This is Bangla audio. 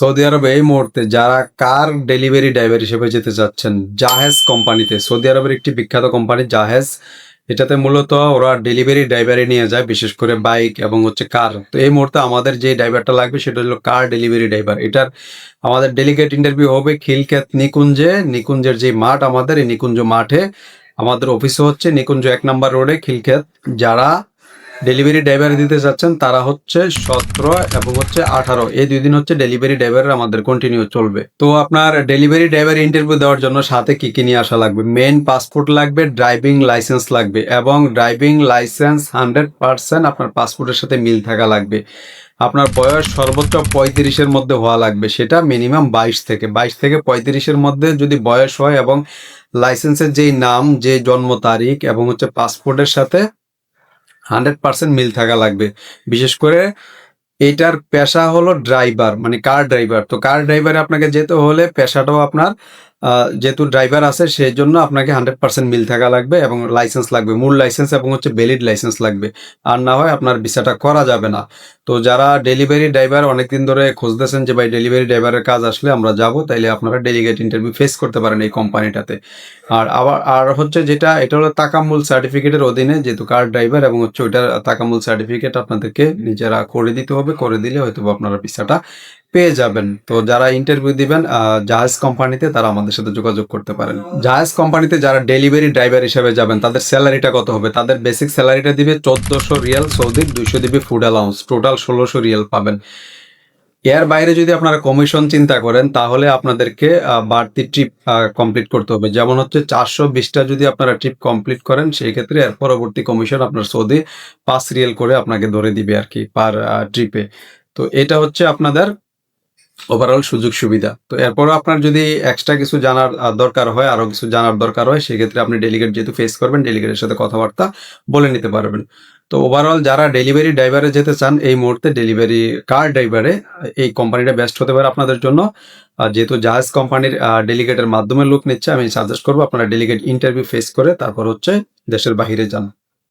সৌদি আরবে এই মুহূর্তে যারা কার ডেলিভারি ড্রাইভার হিসেবে যেতে চাচ্ছেন জাহেজ কোম্পানিতে। সৌদি আরবের একটি বিখ্যাত কোম্পানি, জাহেজ। এটাতে মূলত ওরা ডেলিভারি ড্রাইভারে নিয়ে যায়, বিশেষ করে বাইক এবং হচ্ছে কার। তো এই মুহূর্তে আমাদের যে ড্রাইভারটা লাগবে সেটা হলো কার ডেলিভারি ড্রাইভার। এটার আমাদের ডেলিগেট ইন্টারভিউ হবে খিলক্ষেত নিকুঞ্জে। নিকুঞ্জের যে মাঠ আমাদের, এই নিকুঞ্জ মাঠে আমাদের অফিসে হচ্ছে নিকুঞ্জ এক নম্বর রোডে খিলক্ষেত। যারা ডেলিভারি ড্রাইভার দিতে চাচ্ছেন, তারা হচ্ছে সতেরো এবং হচ্ছে আঠারো। এই দুই দিন হচ্ছে ডেলিভারি ড্রাইভার আমাদের কন্টিনিউ চলবে। তো আপনার ডেলিভারি ড্রাইভার ইন্টারভিউ দেওয়ার জন্য সাথে কি কি নিয়ে আসা লাগবে? মেন পাসপোর্ট লাগবে ড্রাইভিং লাইসেন্স লাগবে এবং ড্রাইভিং লাইসেন্স হান্ড্রেড পার্সেন্ট আপনার পাসপোর্টের সাথে মিল থাকা লাগবে। আপনার বয়স সর্বোচ্চ পঁয়ত্রিশের মধ্যে হওয়া লাগবে, সেটা মিনিমাম বাইশ থেকে। বাইশ থেকে পঁয়ত্রিশের মধ্যে যদি বয়স হয় এবং লাইসেন্সের যেই নাম, যে জন্ম তারিখ এবং হচ্ছে পাসপোর্টের সাথে হান্ড্রেড পার্সেন্ট মিল থাকা লাগবে। বিশেষ করে এটার পেশা হলো ড্রাইভার মানে কার ড্রাইভার তো কার ড্রাইভারে আপনাকে যেতে হলে পেশাটাও আপনার যেহেতু ড্রাইভার আছে সেই জন্য আপনাকে হান্ড্রেড পার্সেন্ট মিল থাকা লাগবে এবং লাইসেন্স লাগবে, মূল লাইসেন্স এবং হচ্ছে ভ্যালিড লাইসেন্স লাগবে। আর না হয় আপনার ভিসাটা করা যাবে না। তো যারা ডেলিভারি ড্রাইভার অনেকদিন ধরে খুঁজতেছেন যে, ভাই ডেলিভারি ড্রাইভারের কাজ আসলে আমরা যাব, তাইলে আপনারা ডেলিগেট ইন্টারভিউ ফেস করতে পারেন এই কোম্পানিটাতে আর আবার, আর হচ্ছে যেটা, এটা হলো তাকামুল সার্টিফিকেটের অধীনে যেহেতু কার ড্রাইভার এবং হচ্ছে ওইটার তাকামুল সার্টিফিকেট আপনাদেরকে নিজেরা করে দিতে হবে, করে দিলে হয়তো আপনারা ভিসাটা পেয়ে যাবেন। তো যারা ইন্টারভিউ দিবেন জাহাজ কোম্পানিতে তারা আমাদের সাথে যোগাযোগ করতে পারেন। জাহাজ কোম্পানিতে যারা ডেলিভারি ড্রাইভার হিসেবে যাবেন, তাদের স্যালারিটা কত হবে? তাদের বেসিক স্যালারিটা দিবে চোদ্দশো রিয়াল সৌদির দুইশো দিবে ফুড অ্যালাউন্স টোটাল ষোলোশো রিয়াল পাবেন। এর বাইরে যদি আপনারা কমিশন চিন্তা করেন, তাহলে আপনাদেরকে বাড়তি ট্রিপ কমপ্লিট করতে হবে। যেমন হচ্ছে চারশো বিশটা যদি আপনারা ট্রিপ কমপ্লিট করেন, সেই ক্ষেত্রে এর পরবর্তী কমিশন আপনার সৌদি পাঁচ রিয়েল করে আপনাকে ধরে দিবে আর কি পার ট্রিপে তো এটা হচ্ছে আপনাদের ওভারঅল সুযোগ সুবিধা। তো এরপরও আপনার যদি এক্সট্রা কিছু জানার দরকার হয় আরও কিছু জানার দরকার হয়, সেক্ষেত্রে আপনি ডেলিগেট যেহেতু ফেস করবেন ডেলিগেটের সাথে কথাবার্তা বলে নিতে পারবেন। তো ওভারঅল যারা ডেলিভারি ড্রাইভারে যেতে চান, এই মুহূর্তে ডেলিভারি কার ড্রাইভারে এই কোম্পানিটা বেস্ট হতে পারে আপনাদের জন্য। যেহেতু জাহাজ কোম্পানির ডেলিগেটের মাধ্যমে লোক নিচ্ছে, আমি সাজেস্ট করব আপনারা ডেলিগেট ইন্টারভিউ ফেস করে তারপর হচ্ছে দেশের বাহিরে যান।